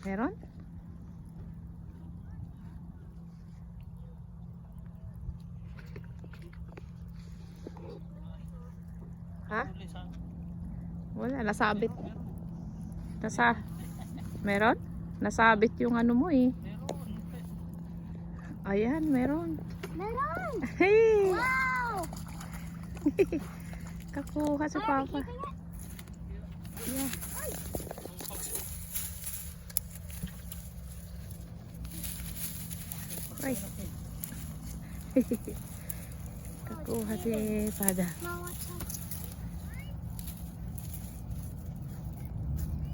Meron? Ha? Wala, nasabit. Nasa, meron? Nasabit yung ano mo eh. Ayan, meron. Meron! Hey! Wow! Kakuha sa papa. Yeah. Ay. Kakuha si Pada.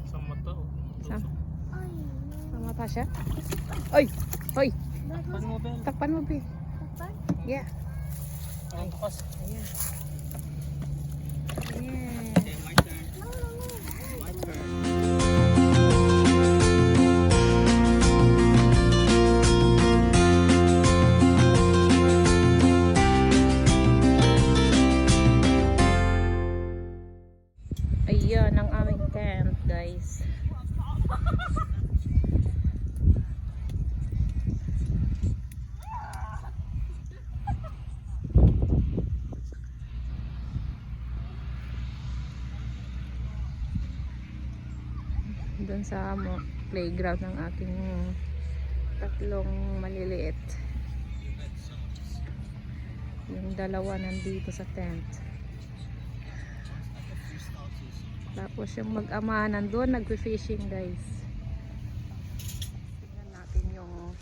Sa mata oh. Sa, Ay, sa mata siya. Ay! Hoy! Takpan mo, Bel. Takpan mo, Bi. Kapag? Yeah. Tukas. Ayan. Doon sa playground ng aking tatlong maliliit. Yung dalawa nandito sa tent. Tapos yung mag-ama nandun, nagpe-fishing guys. Tingnan natin yung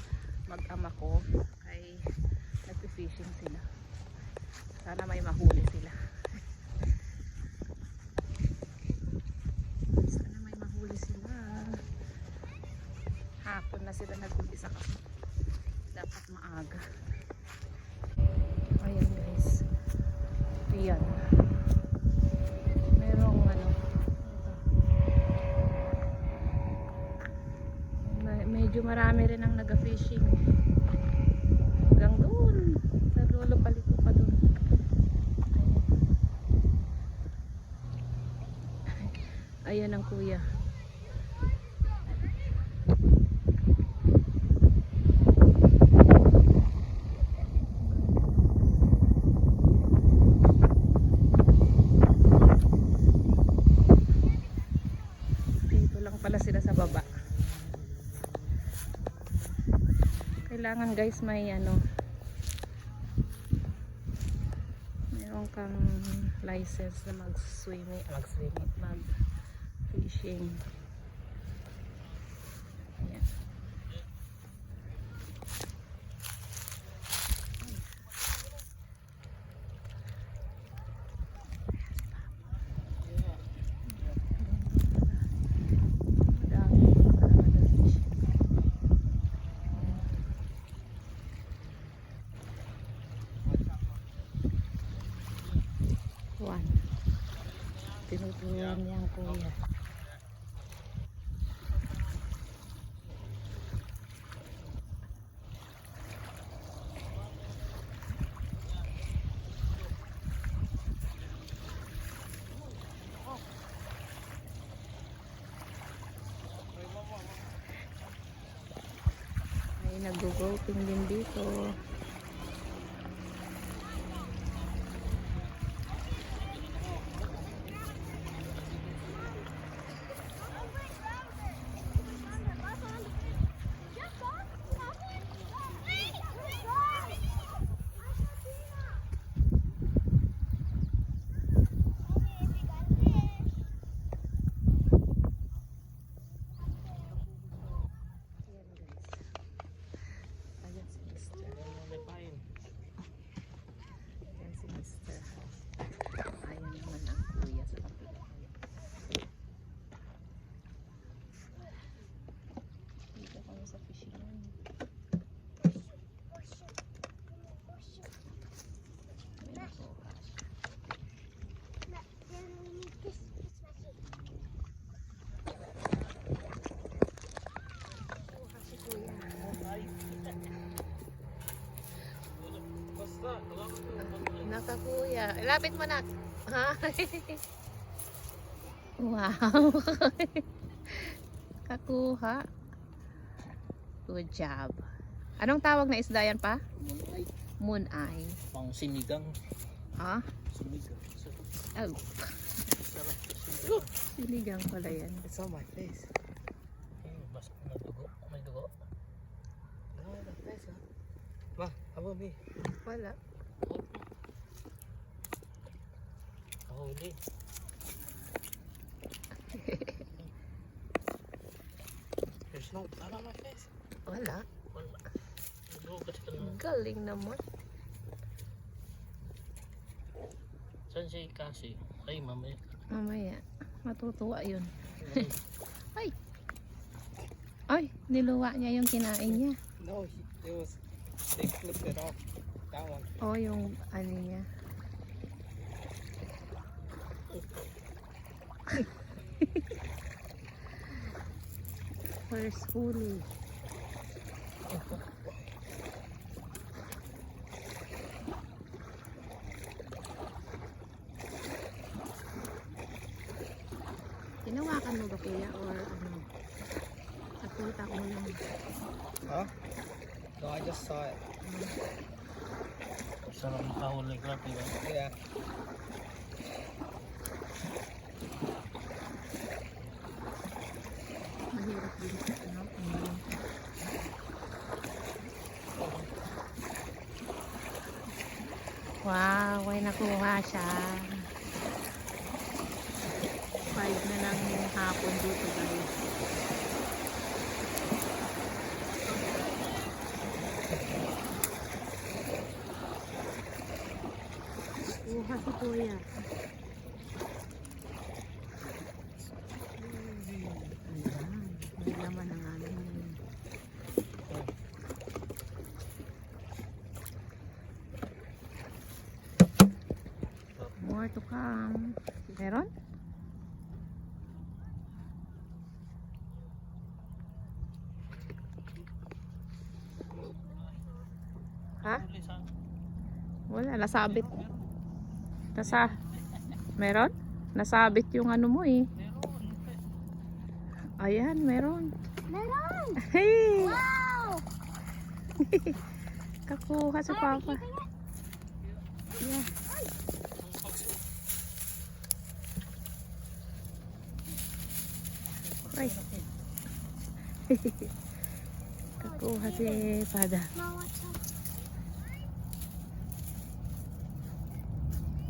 mag-ama ko ay nagpe-fishing sila. Sana may mahuli sila. Sana may mahuli sila. Hapon na sila nag-umpisa kasi. Dapat maaga. Ayan guys. Ayan merong ano Ma- medyo marami rin ang naga-fishing hanggang doon. Sa dulo paliko pa doon. Ayan ang kuya dito lang pala sila sa baba kailangan guys may ano meron kang license na mag swimming mag swimming mag fishing Ayan. Madami pala nag-fishing. One. Tinuturuan niya ang kuya. Ay, nag-groping din dito. Ayan guys. Ayan si Mr. Ayan si Mr. Ayan naman ang kuya sa kapila. Dito kami sa fishingan. May nakuha siya. Nakuha si kuya. Basta, wala ko Naka kuya. Lapit mo na. Ha? wow. Kakuha. Good job. Anong tawag na isda yan pa? Ay, Moon eye. pang sinigang. Ha? Sinigang. Oh, Sarap. Sinigang. sinigang pala yan. It's on my face. Eh, bas may dugo. May dugo. No, the face, ah. Ma, abo mi. Wala. Huli. There's no blood on my face. Wala. Wala. Galing naman. Saan si Cassie? Ay, mamaya. Mamaya. Matutuwa yun. Ay! Ay, niluwa niya yung kinain niya. No, it was, they flipped it off. That one. O, yung ano niya. Where's huli? Tinawakan mo ba kuya or ano? Nakita mo lang. Huh? No, I just saw it. Sarap makahuli ka lang, Yeah. Mahirap din sa ano, umalim. Wow, may nakuha siya. Five na lang yung hapon dito guys. Kuha si Kuya. Ayan, may laman ang amin. Come. Meron? Ha? Wala, nasabit. Nasa, meron? Nasabit yung ano mo eh. Meron. Ayan, meron. Meron! Hey! Wow! Kakuha sa papa. Yeah. Ay. Kakuha si Pada.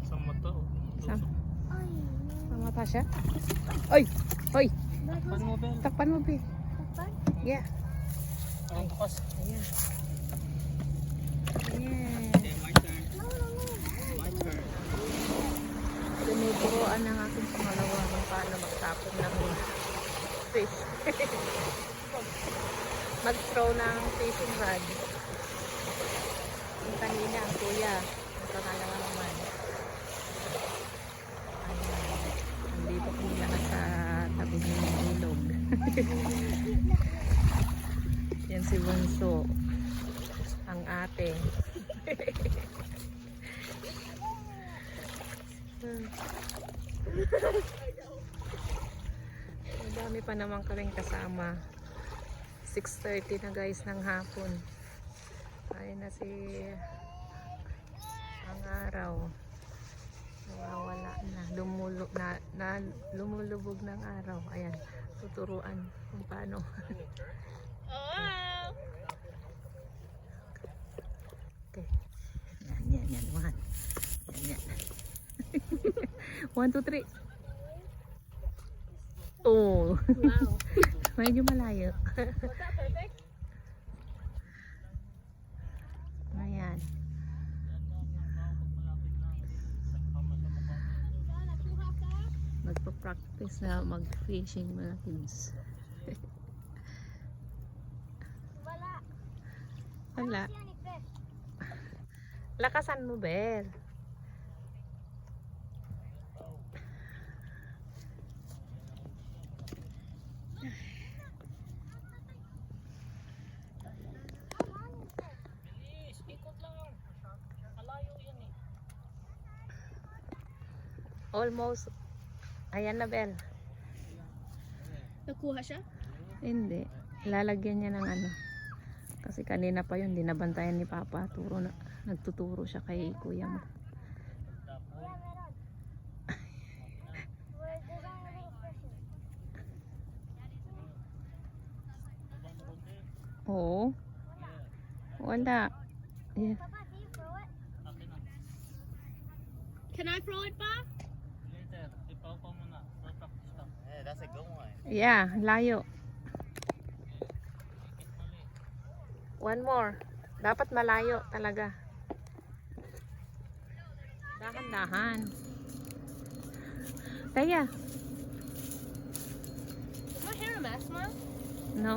Sa mata, oh. Sa, Ay, sa mata siya. Ay! Hoy! Takpan mo, Bel. Takpan mo, Bi. Kapan? Yeah. Ang tukas. Ayan. Turn. Tinuturoan ng aking pangalawa kung paano magtapon ng fish. Mag-throw ng fishing rod. Yung kanina, ang kuya. Ang pangalawa naman. Nandito kami lahat sa tabi ng ilog. Yan si Bunso. Ang ate. Madami pa naman kaming kasama. 6.30 na guys ng hapon. Ayun na si ang araw. Nawawala na. Lumulo, na, na. Lumulubog ng araw. Ayan. Tuturuan kung paano. okay. Yan, yan, yan. One. Yan, yan. One, two, three. Oh. Wow. Medyo malayo. Ayan. Magpa-practice na mag-fishing mga kids. Wala. Wala. Lakasan mo, Bel. Bilis, ikot lang. Malayo yan eh. Almost. Ayan na, Bel. Nakuha siya? Hindi. Lalagyan niya ng ano. Kasi kanina pa yun, dinabantayan ni Papa. Turo na, nagtuturo siya kay kuya mo. Oo. Wala. Yeah. Can I throw it back? Later, ipaw pa muna. Practice lang. Yeah, that's a good one. Yeah, layo. One more. Dapat malayo talaga. Dahan-dahan. Taya, Is my hair a mess, Mom? no?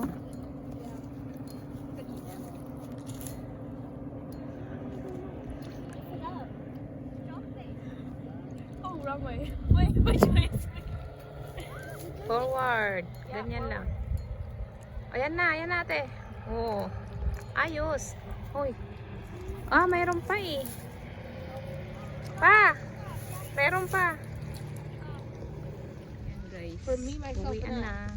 Ganyan lang. Ayan na, ayan na ate. Oo. Ayos. Hoy. Ah, mayroon pa eh. Pa! Mayroon pa. Ayan guys. For me, myself, Uwian and na.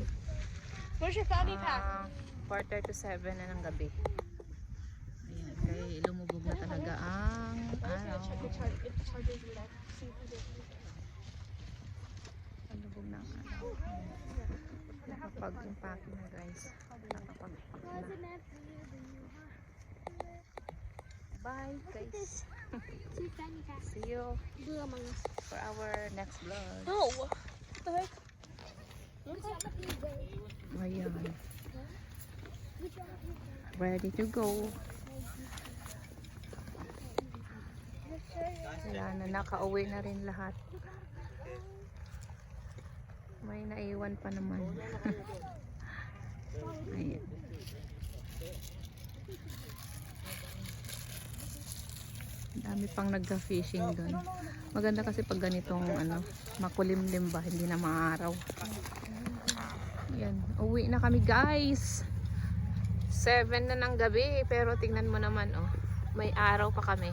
Where's your family pack? Ah, quarter to seven na ng gabi. Ayan, kaya lumubog na talaga ang araw. Lumubog na ang araw. Nakapag-impact na guys. Nakapag-pack na. Bye guys. See you for our next vlog. No. What the heck? Ayan. Ready to go. Wala na, nakauwi na rin lahat. May naiwan pa naman. Ayan. Dami pang nagka-fishing doon. Maganda kasi pag ganitong ano, makulimlim ba, hindi na maaraw. Yan, uwi na kami guys. 7 na ng gabi, pero tingnan mo naman oh, may araw pa kami.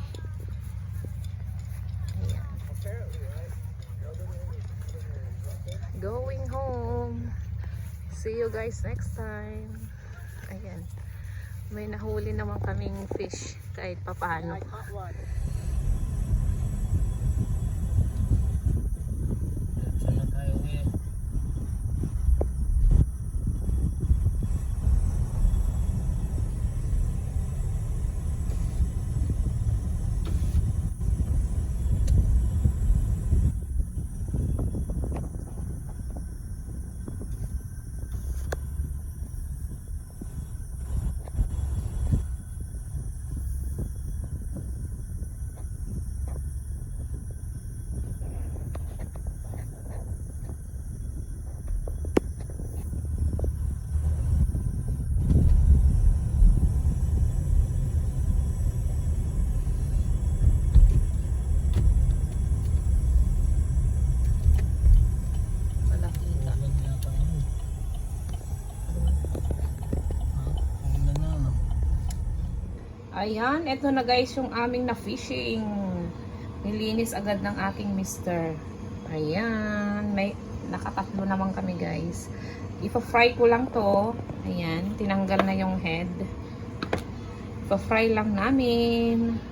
Going home. See you guys next time. Ayan. May nahuli naman kaming fish kahit papano. Ayan, eto na guys yung aming na fishing. Nilinis agad ng aking mister. Ayan, may nakatatlo naman kami guys. Ipa-fry ko lang to. Ayan, tinanggal na yung head. Ipa-fry lang namin.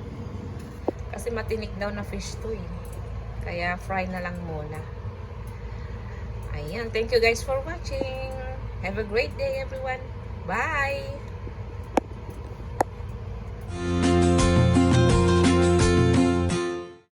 Kasi matinik daw na fish to eh. Kaya fry na lang muna. Ayan, thank you guys for watching. Have a great day everyone. Bye! Thank you.